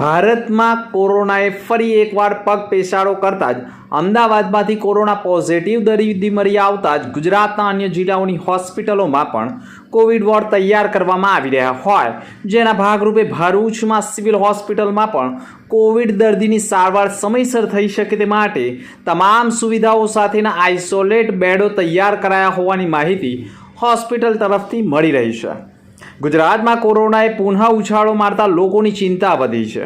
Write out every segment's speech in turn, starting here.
ભારતમાં કોરોનાએ ફરી એકવાર પગ પેસાડો કરતા જ અમદાવાદમાંથી કોરોના પોઝિટિવ દર્દી મળી આવતા જ ગુજરાતના અન્ય જિલ્લાઓની હોસ્પિટલોમાં પણ કોવિડ વોર્ડ તૈયાર કરવામાં આવી રહ્યા હોય. જેના ભાગરૂપે ભરૂચમાં સિવિલ હોસ્પિટલમાં પણ કોવિડ દર્દીની સારવાર સમયસર થઈ શકે તે માટે તમામ સુવિધાઓ સાથેના આઇસોલેટ બેડો તૈયાર કરાયા હોવાની માહિતી હોસ્પિટલ તરફથી મળી રહી છે. ગુજરાતમાં કોરોનાએ પુનઃ ઉછાળો મારતા લોકોની ચિંતા વધી છે.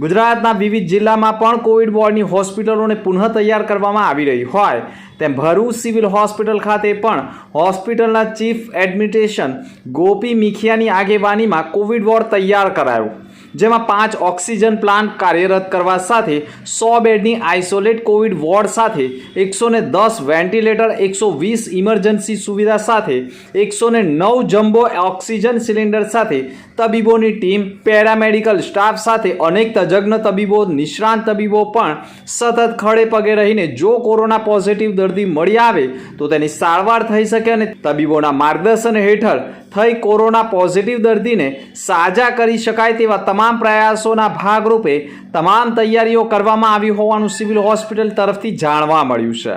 ગુજરાતના વિવિધ જિલ્લામાં પણ કોવિડ વોર્ડની હોસ્પિટલોને પુનઃ તૈયાર કરવામાં આવી રહી હોય તેમ ભરૂચ સિવિલ હોસ્પિટલ ખાતે પણ હોસ્પિટલના ચીફ એડમિનિસ્ટ્રેશન ગોપી મિખિયાની આગેવાનીમાં કોવિડ વોર્ડ તૈયાર કરાયો. જેમાં પાંચ ઓક્સિજન પ્લાન્ટ કાર્યરત કરવા સાથે સો બેડની આઇસોલેટ કોવિડ વોર્ડ સાથે એકસો દસ વેન્ટિલેટર, એકસો વીસ ઇમરજન્સી સુવિધા સાથે એકસો નવ જમ્બો ઓક્સિજન સિલિન્ડર સાથે તબીબોની ટીમ, પેરામેડિકલ સ્ટાફ સાથે અનેક તજજ્ઞ તબીબો, નિષ્ણાંત તબીબો પણ સતત ખડે પગે રહીને જો કોરોના પોઝિટિવ દર્દી મળી આવે તો તેની સારવાર થઈ શકે અને તબીબોના માર્ગદર્શન હેઠળ થઈ કોરોના પોઝિટિવ દર્દીને સાજા કરી શકાય તેવા તમામ પ્રયાસોના ભાગરૂપે તમામ તૈયારીઓ કરવામાં આવી હોવાનું સિવિલ હોસ્પિટલ તરફથી જાણવા મળ્યું છે.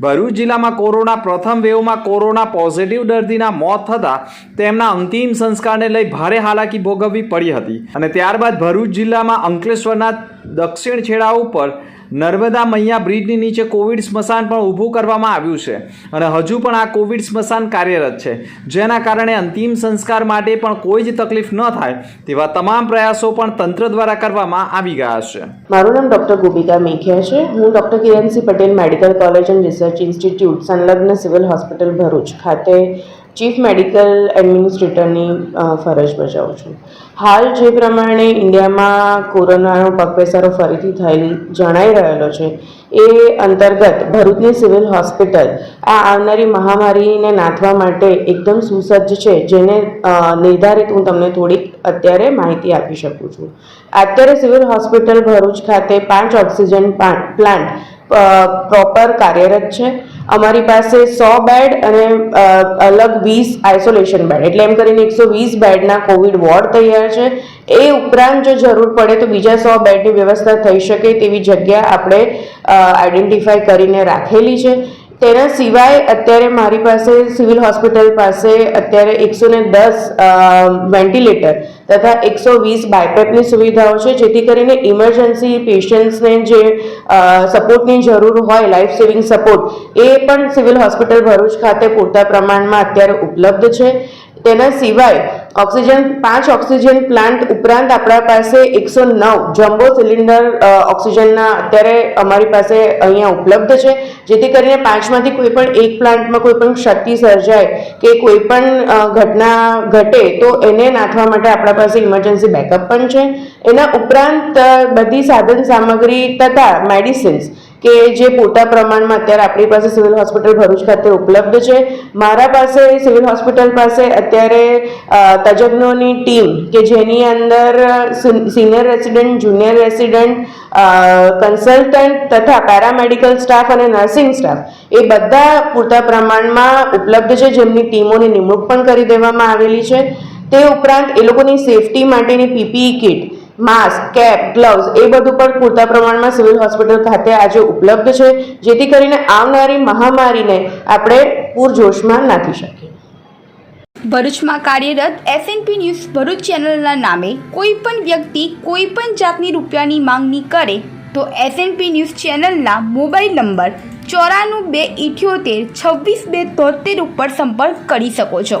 ભરૂચ જિલ્લામાં કોરોના પ્રથમ વેવમાં કોરોના પોઝિટિવ દર્દીના મોત થતાં તેમના અંતિમ સંસ્કારને લઈ ભારે હાલાકી ભોગવવી પડી હતી. અને ત્યારબાદ ભરૂચ જિલ્લામાં અંકલેશ્વરના દક્ષિણ છેડા ઉપર નર્મદા મૈયા બ્રિજની નીચે કોવિડ સ્મશાન પણ ઊભું કરવામાં આવ્યું છે. અને હજુ પણ આ કોવિડ સ્મશાન કાર્યરત છે. જેના કારણે અંતિમ સંસ્કાર માટે પણ કોઈ જ તકલીફ ન થાય તેવા તમામ પ્રયાસો પણ તંત્ર દ્વારા કરવામાં આવી ગયા છે. મારું નામ ડૉક્ટર ગોપિકા મેખિયા છે. હું doctor Kiransinh Patel medical college and research institute સંલગ્ન સિવિલ હોસ્પિટલ ભરૂચ ખાતે ચીફ મેડિકલ એડમિનિસ્ટ્રેટરની ફરજ બજાવું છું. હાલ જે પ્રમાણે ઇન્ડિયામાં કોરોનાનો પગપેસારો ફરીથી થયેલ જણાઈ રહેલો છે, એ અંતર્ગત ભરૂચની સિવિલ હોસ્પિટલ આ આવનારી મહામારીને નાથવા માટે એકદમ સુસજ્જ છે, જેને નિર્ધારિત હું તમને થોડીક અત્યારે માહિતી આપી શકું છું. અત્યારે સિવિલ હોસ્પિટલ ભરૂચ ખાતે પાંચ ઓક્સિજન પ્લાન્ટ પ્રોપર કાર્યરત છે. અમારી પાસે સો બેડ અને અલગ વીસ આઇસોલેશન બેડ એટલે એમ કરીને એકસો વીસ બેડના કોવિડ વોર્ડ તૈયાર છે. એ ઉપરાંત જો જરૂર પડે તો બીજા સો બેડની વ્યવસ્થા થઈ શકે તેવી જગ્યા આપણે આઈડેન્ટિફાય કરીને રાખેલી છે. તેના સિવાય અત્યારે મારી પાસે સિવિલ હોસ્પિટલ પાસે અત્યારે એકસો ને દસ વેન્ટિલેટર તથા એકસો વીસ બાયપેપની સુવિધાઓ છે, જેથી કરીને ઇમરજન્સી પેશન્ટ્સને જે સપોર્ટની જરૂર હોય લાઈફ સેવિંગ સપોર્ટ એ પણ સિવિલ હોસ્પિટલ ભરૂચ ખાતે પૂરતા પ્રમાણમાં અત્યારે ઉપલબ્ધ છે. તેના સિવાય ઓક્સિજન, પાંચ ઓક્સિજન પ્લાન્ટ ઉપરાંત આપણા પાસે એકસો નવ જમ્બો સિલિન્ડર ઓક્સિજનના અત્યારે અમારી પાસે અહીંયા ઉપલબ્ધ છે. જેથી કરીને પાંચમાંથી કોઈ પણ એક પ્લાન્ટમાં કોઈ પણ ક્ષતિ સર્જાય કે કોઈ પણ ઘટના ઘટે તો એને નાથવા માટે આપણા પાસે ઇમરજન્સી બેકઅપ પણ છે. એના ઉપરાંત બધી સાધન સામગ્રી તથા મેડિસિન્સ કે જે પૂરતા પ્રમાણમાં અત્યારે આપણી પાસે સિવિલ હોસ્પિટલ ભરૂચ ખાતે ઉપલબ્ધ છે. મારા પાસે સિવિલ હોસ્પિટલ પાસે અત્યારે તજજ્ઞોની ટીમ કે જેની અંદર senior resident, junior resident consultant તથા પેરામેડિકલ સ્ટાફ અને નર્સિંગ સ્ટાફ એ બધા પૂરતા પ્રમાણમાં ઉપલબ્ધ છે. જેમની ટીમોની નિમણૂક પણ કરી દેવામાં આવેલી છે. તે ઉપરાંત એ લોકોની સેફટી માટેની PPE kit mask, cap, gloves એ બધું પણ પૂરતા પ્રમાણમાં સિવિલ હોસ્પિટલ ખાતે આજે ઉપલબ્ધ છે, જેથી કરીને આવનારી મહામારીને આપણે પૂરજોશમાં નાખી શકીએ. ભરૂચમાં કાર્યરત એસએનપી ન્યૂઝ ભરૂચ ચેનલના નામે કોઈ પણ વ્યક્તિ કોઈ પણ જાતની રૂપિયાની માંગણી કરે તો એસએનપી ન્યૂઝ ચેનલના મોબાઈલ નંબર ચોરાણું બે ઇઠ્યોતેર છવ્વીસ બે તોતેર ઉપર સંપર્ક કરી શકો છો.